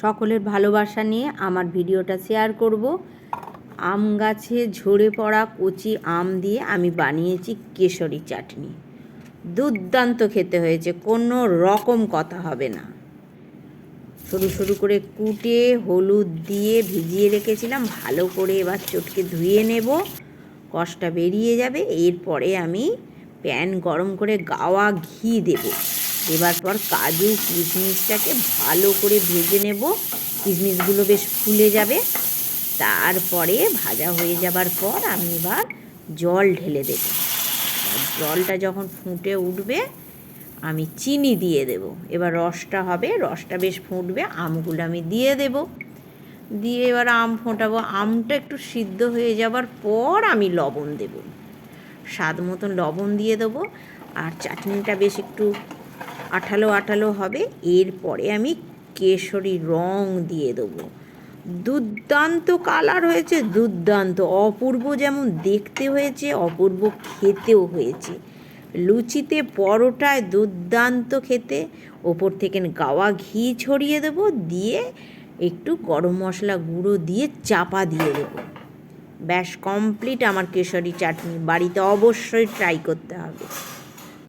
সকলের ভালোবাসা নিয়ে আমার ভিডিওটা শেয়ার করব। আম গাছে ঝরে পড়া কচি আম দিয়ে আমি বানিয়েছি কেশরি চাটনি। দুর্দান্ত খেতে হয়েছে, কোনো রকম কথা হবে না। সরু সরু করে কুটে, হলুদ দিয়ে ভিজিয়ে রেখেছিলাম, ভালো করে এবার চটকে ধুয়ে নেব। কষটা বেরিয়ে যাবে, এরপরে আমি প্যান গরম করে গাওয়া ঘি দেব। দেবার পর কাজু কিশমিশটাকে ভালো করে ভেজে নেব। কিশমিশগুলো বেশ ফুলে যাবে। তারপরে ভাজা হয়ে যাবার পর আমি এবার জল ঢেলে দেব। জলটা যখন ফুটে উঠবে, আমি চিনি দিয়ে দেব। এবার রসটা হবে, রসটা বেশ ফুটবে, আমগুলো আমি দিয়ে দেব। দিয়ে এবার আম ফোটাবো। আমটা একটু সিদ্ধ হয়ে যাবার পর আমি লবণ দেব। স্বাদ মতন লবণ দিয়ে দেবো। আর চাটনিটা বেশ একটু আঠালো আঠালো হবে। এরপরে আমি কেশরি রং দিয়ে দেবো। দুর্দান্ত কালার হয়েছে, দুর্দান্ত। অপূর্ব যেমন দেখতে হয়েছে, অপূর্ব খেতেও হয়েছে। লুচিতে পরোটায় দুর্দান্ত খেতে। ওপর থেকে গাওয়া ঘি ছড়িয়ে দেব, দিয়ে একটু গরম মশলা গুঁড়ো দিয়ে চাপা দিয়ে দেবো। ব্যাস কমপ্লিট আমার কেশরি চাটনি। বাড়িতে অবশ্যই ট্রাই করতে হবে।